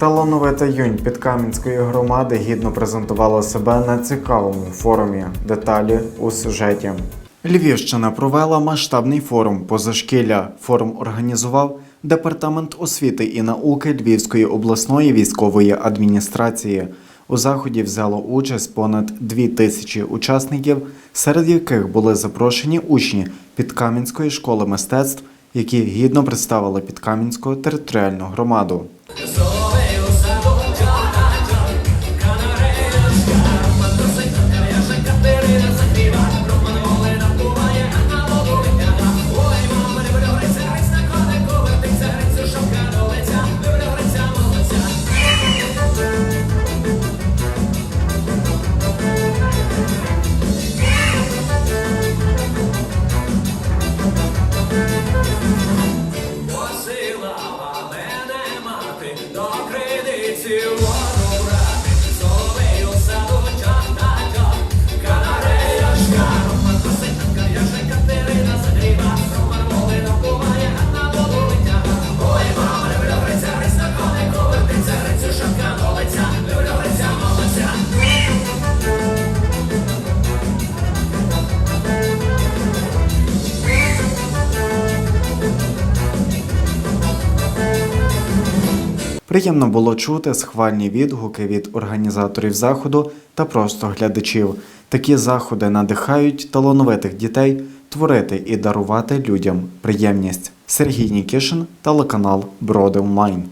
Талановита юнь Підкам'янської громади гідно презентувала себе на цікавому форумі. Деталі у сюжеті. Львівщина провела масштабний форум позашкілля. Форум організував Департамент освіти і науки Львівської обласної військової адміністрації. У заході взяло участь понад дві тисячі учасників, серед яких були запрошені учні Підкам'янської школи мистецтв, які гідно представили Підкам'янську територіальну громаду. 所谓 до криниці Приємно було чути схвальні відгуки від організаторів заходу та просто глядачів. Такі заходи надихають талановитих дітей творити і дарувати людям приємність. Сергій Нікішин, телеканал Броди Онлайн.